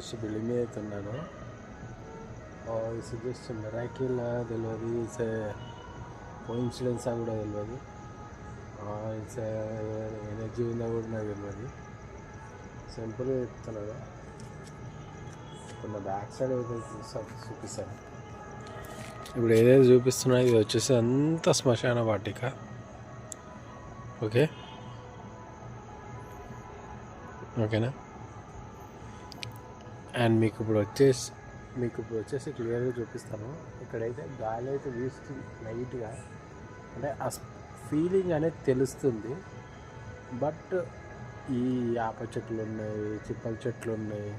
వచ్చేసి బిల్డింగ్ మీద అయితే ఉన్నాను ఇట్స్ జస్ట్ మెరాకిల్ తెలియదు ఇట్స్ కోఇన్సిడెన్స్ కూడా తెలియదు ఇట్స్ ఎనర్జీ ఉందా కూడా నాకు తెలియదు సింపుల్గా చెప్తాను ఇప్పుడు నా బ్యాక్ సైడ్ ఏదైతే చూపిస్తాను. ఇప్పుడు ఏదైతే చూపిస్తున్నా ఇది వచ్చేసి అంత శ్మశాన వాటిక. ఓకే ఓకేనా అండ్ మీకు ఇప్పుడు వచ్చేసి మీకు ఇప్పుడు వచ్చేసి క్లియర్గా చూపిస్తాను. ఇక్కడైతే గాలి అయితే వీస్తుంది లైట్గా అంటే ఆ ఫీలింగ్ అనేది తెలుస్తుంది. బట్ ఈ యాప చెట్లు ఉన్నాయి చిప్పల చెట్లు ఉన్నాయి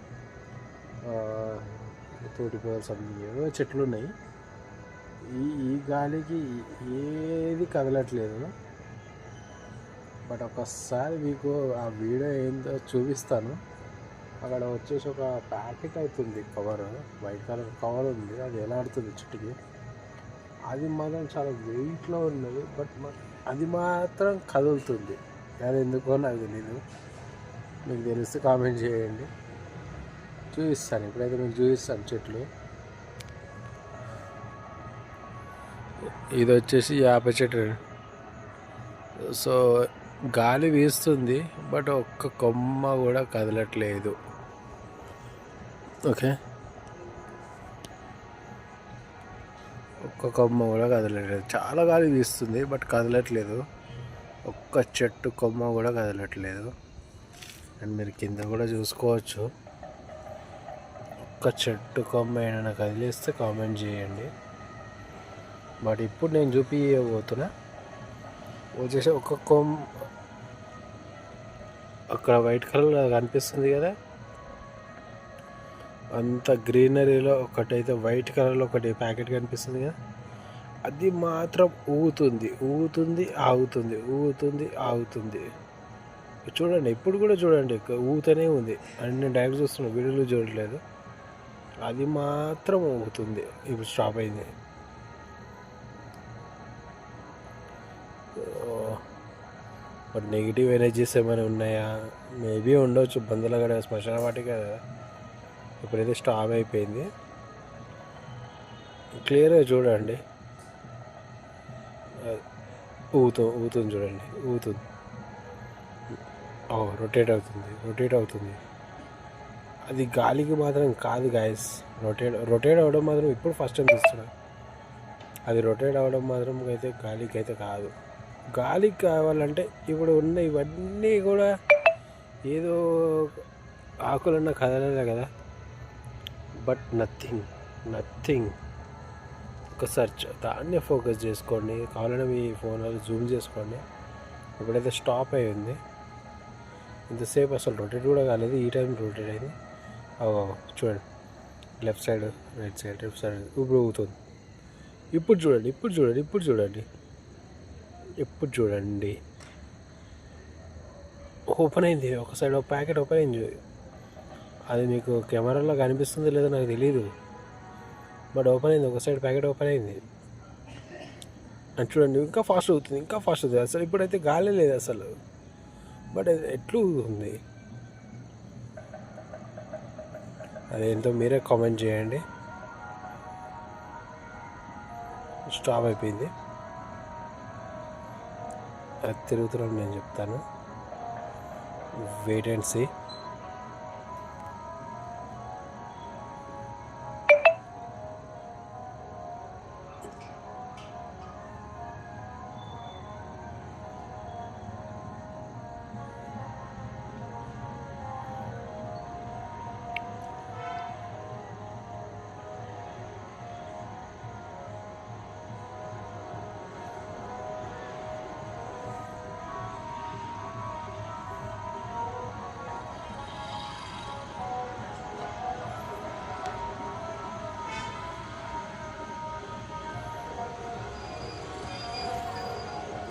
తోటిపో సంథింగ్ ఏవో చెట్లు ఉన్నాయి ఈ ఈ గాలికి ఏది కదలట్లేదు. బట్ ఒకసారి మీకు ఆ వీడియో ఏందో చూపిస్తాను. అక్కడ వచ్చేసి ఒక ప్యాకెట్ అవుతుంది కవర్ వైట్ కలర్ కవర్ ఉంది అది ఎలాడుతుంది చుట్టుకి? అది మాత్రం చాలా వెయిట్లో ఉన్నది బట్ అది మాత్రం కదులుతుంది. అది ఎందుకో నాకు తెలీదు. మీకు తెలిస్తే కామెంట్ చేయండి. చూపిస్తాను ఇప్పుడైతే మీకు చూపిస్తాను చెట్లు. ఇది వచ్చేసి యాప చెట్టు. సో గాలి వీస్తుంది బట్ ఒక్క కొమ్మ కూడా కదలట్లేదు. ఓకే. ఒక్క కొమ్మ కూడా కదలట్లేదు. చాలా గాలి వీస్తుంది బట్ కదలట్లేదు. ఒక్క చెట్టు కొమ్మ కూడా కదలట్లేదు. అండ్ మీరు కింద కూడా చూసుకోవచ్చు. ఒక్క చెట్టు కొమ్మ ఏమైనా కదిలిస్తే కామెంట్ చేయండి. బట్ ఇప్పుడు నేను చూపించబోతున్నా వచ్చేసి ఒక కొమ్మ అక్కడ వైట్ కలర్ కనిపిస్తుంది కదా? అంత గ్రీనరీలో ఒకటైతే వైట్ కలర్లో ఒకటి ప్యాకెట్ కనిపిస్తుంది కదా. అది మాత్రం ఊగుతుంది ఊగుతుంది ఆగుతుంది ఊగుతుంది ఆగుతుంది. చూడండి ఇప్పుడు కూడా చూడండి ఊగుతూనే ఉంది. అండ్ నేను డైరెక్ట్ చూస్తున్నాను వీడియోలో చూడట్లేదు అది మాత్రం ఊగుతుంది. ఇప్పుడు స్టాప్ అయింది. మరి నెగిటివ్ ఎనర్జీస్ ఏమైనా ఉన్నాయా? మేబీ ఉండొచ్చు. బంధులగడ శ్మశాన వాటి కదా? ఇప్పుడైతే స్టామ్ అయిపోయింది. క్లియర్గా చూడండి. ఊతు ఊగుతుంది చూడండి. ఊతుంది. ఓ రొటేట్ అవుతుంది రొటేట్ అవుతుంది. అది గాలికి మాత్రం కాదు గాయస్ రొటేట్ రొటేట్ అవ్వడం మాత్రం ఇప్పుడు ఫస్ట్ టైం చూస్తున్నా. అది రొటేట్ అవ్వడం మాత్రం అయితే గాలికి అయితే కాదు. గాలికి కావాలంటే ఇప్పుడు ఉన్న ఇవన్నీ కూడా ఏదో ఆకులన్న కదలలే కదా. But nothing nothing. ఒకసారి దాన్నే ఫోకస్ చేసుకోండి. కావాలంటే మీ ఫోన్లో జూమ్ చేసుకోండి. ఇప్పుడైతే స్టాప్ అయి ఉంది ఇంతసేపు అసలు రొటేట్ కూడా కాలేదు. ఈ టైం రొటేట్ అయింది. చూడండి. Left side right side left side ఇప్పుడు ఊగుతుంది. ఇప్పుడు చూడండి ఇప్పుడు చూడండి ఇప్పుడు చూడండి. ఇప్పుడు చూడండి. ఓపెన్ అయింది. ఒక సైడ్ ఒక ప్యాకెట్ ఓపెన్ అయింది. అది మీకు కెమెరాలో కనిపిస్తుంది లేదో నాకు తెలియదు బట్ ఓపెన్ అయింది ఒక సైడ్ ప్యాకెట్ ఓపెన్ అయింది. అది చూడండి ఇంకా ఫాస్ట్ అవుతుంది ఇంకా ఫాస్ట్ అవుతుంది. అసలు ఇప్పుడైతే గాలి లేదు అసలు. బట్ ఎట్లు ఉంది అదేంటో మీరే కామెంట్ చేయండి. స్టాప్ అయిపోయింది. అది తిరుగుతున్నాం నేను చెప్తాను. వెయిట్ అండ్ సీ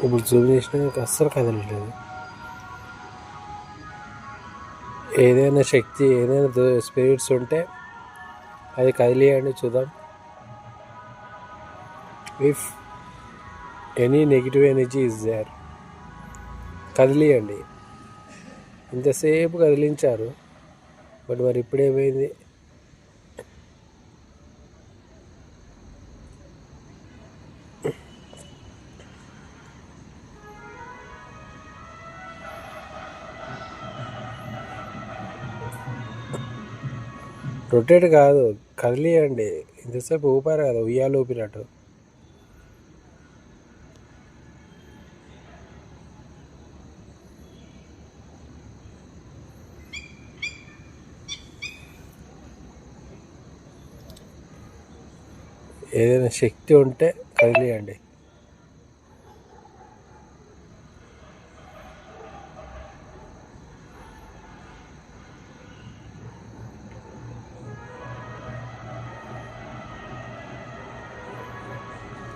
ఇప్పుడు జూమ్ చేసినా ఇంకా అస్సలు కదలట్లేదు. ఏదైనా శక్తి ఏదైనా స్పిరిట్స్ ఉంటే అది కదిలియండి చూద్దాం. If any negative energy is there కదిలియండి. ఇంతసేపు కదిలించారు బట్ మరి ఇప్పుడేమైంది? రొటేట్ కాదు కదిలియండి. ఇంతసేపు ఊపారు కదా ఉయ్యాలు ఊపినట్టు. ఏదైనా శక్తి ఉంటే కదిలియండి.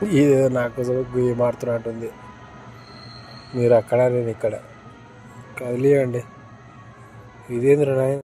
ఇదేదో నా కోసం గుయ్యి మారుతున్నట్టుంది మీరు అక్కడ నేను ఇక్కడ. కదిలియండి. ఇదేంద్ర నాయన?